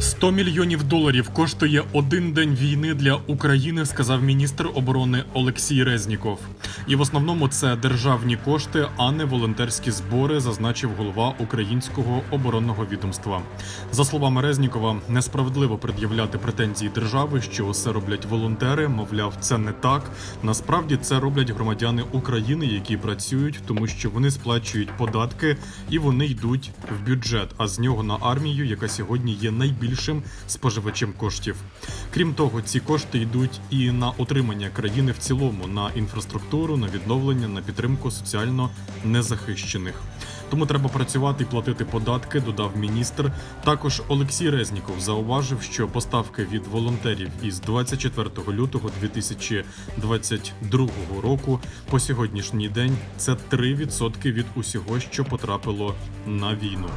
100 мільйонів доларів коштує один день війни для України, сказав міністр оборони Олексій Резніков. І в основному це державні кошти, а не волонтерські збори, зазначив голова українського оборонного відомства. За словами Резнікова, несправедливо пред'являти претензії держави, що усе роблять волонтери. Мовляв, це не так. Насправді це роблять громадяни України, які працюють, тому що вони сплачують податки і вони йдуть в бюджет, а з нього на армію, яка сьогодні є найбільшим споживачем коштів. Крім того, ці кошти йдуть і на утримання країни в цілому, на інфраструктуру, на відновлення, на підтримку соціально незахищених. Тому треба працювати і платити податки, додав міністр. Також Олексій Резніков зауважив, що поставки від волонтерів із 24 лютого 2022 року по сьогоднішній день це 3% від усього, що потрапило на війну.